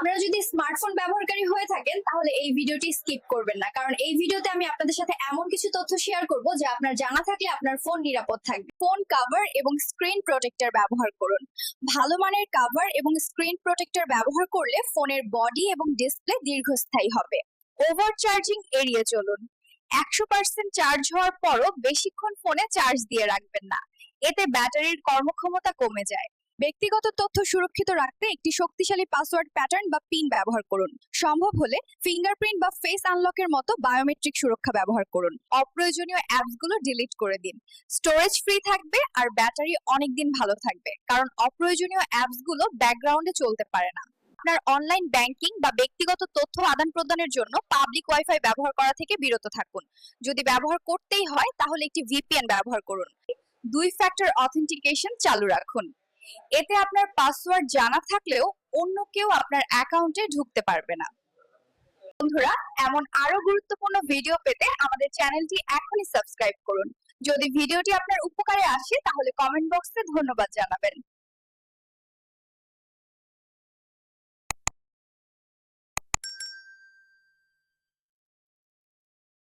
আপনারা যদি স্মার্টফোন ব্যবহারকারী হয়ে থাকেন, তাহলে এই ভিডিওটি স্কিপ করবেন না। কারণ এই ভিডিওতে আমি আপনাদের সাথে এমন কিছু তথ্য শেয়ার করব যা আপনার জানা থাকলে আপনার ফোন নিরাপদ থাকবে। ফোন কভার এবং স্ক্রিন প্রোটেক্টর ব্যবহার করুন। ভালো মানের কভার এবং স্ক্রিন প্রোটেক্টর ব্যবহার করলে ফোনের বডি এবং ডিসপ্লে দীর্ঘস্থায়ী হবে। ওভার চার্জিং এড়িয়ে চলুন। একশো পার্সেন্ট চার্জ হওয়ার পরও বেশিক্ষণ ফোনে চার্জ দিয়ে রাখবেন না। এতে ব্যাটারির কর্মক্ষমতা কমে যায়। ব্যক্তিগত তথ্য সুরক্ষিত রাখতে একটি শক্তিশালী পাসওয়ার্ড প্যাটার্ন বা পিন ব্যবহার করুন। সম্ভব হলে ফিঙ্গারপ্রিন্ট বা ফেস আনলকের মতো বায়োমেট্রিক সুরক্ষা ব্যবহার করুন। অপ্রয়োজনীয় অ্যাপসগুলো ডিলিট করে দিন। স্টোরেজ ফ্রি থাকবে আর ব্যাটারি অনেক দিন ভালো থাকবে, কারণ অপ্রয়োজনীয় অ্যাপসগুলো ব্যাকগ্রাউন্ডে চলতে পারে না। আপনার অনলাইন ব্যাংকিং বা ব্যক্তিগত তথ্য আদান প্রদানের জন্য পাবলিক ওয়াইফাই ব্যবহার করা থেকে বিরত থাকুন। যদি ব্যবহার করতেই হয়, তাহলে একটি ভিপিএন ব্যবহার করুন। দুই ফ্যাক্টর অথেন্টিকেশন চালু রাখুন। এতে আপনার পাসওয়ার্ড জানা থাকলেও অন্য কেউ আপনার অ্যাকাউন্টে ঢুকতে পারবে না। বন্ধুরা, এমন আরও গুরুত্বপূর্ণ ভিডিও পেতে আমাদের চ্যানেলটি এখনই সাবস্ক্রাইব করুন। যদি ভিডিওটি আপনার উপকারে আসে, তাহলে কমেন্ট বক্সে ধন্যবাদ জানাবেন।